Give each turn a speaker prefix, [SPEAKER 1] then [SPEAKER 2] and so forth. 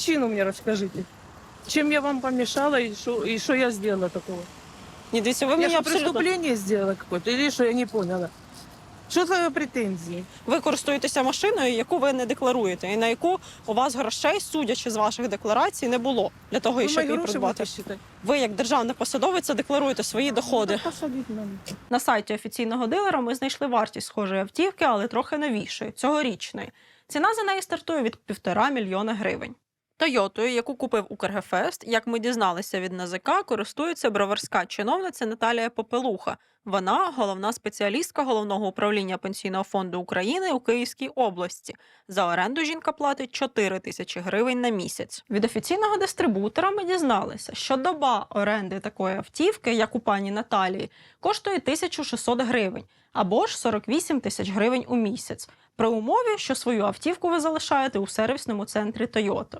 [SPEAKER 1] причину мне расскажите. Чем я вам помешала и что, и что я сделала такого?
[SPEAKER 2] Ні, дивіться, ви
[SPEAKER 1] я
[SPEAKER 2] мені
[SPEAKER 1] что,
[SPEAKER 2] абсолютно
[SPEAKER 1] преступление сделала какое-то или что, я не поняла. Что за претензии?
[SPEAKER 2] ви користуєтеся машиною, яку ви не декларуєте, і на яку у вас грошей, судячи з ваших декларацій, не було для того, щоб її придбати. Ви як державна посадовиця декларуєте свої доходи.
[SPEAKER 1] Ну, посадить надо.
[SPEAKER 2] На сайті офіційного дилера ми знайшли вартість схожої автівки, але трохи новішої, цьогорічної. Ціна за неї стартує від півтора мільйона гривень. Тойотою, яку купив Укргефест, як ми дізналися від НАЗК, користується броварська чиновниця Наталія Попелуха. Вона головна спеціалістка головного управління пенсійного фонду України у Київській області. За оренду жінка платить 4 тисячі гривень на місяць. Від офіційного дистрибутора ми дізналися, що доба оренди такої автівки, як у пані Наталії, коштує 1600 гривень або ж 48 тисяч гривень у місяць. При умові, що свою автівку ви залишаєте у сервісному центрі Toyota.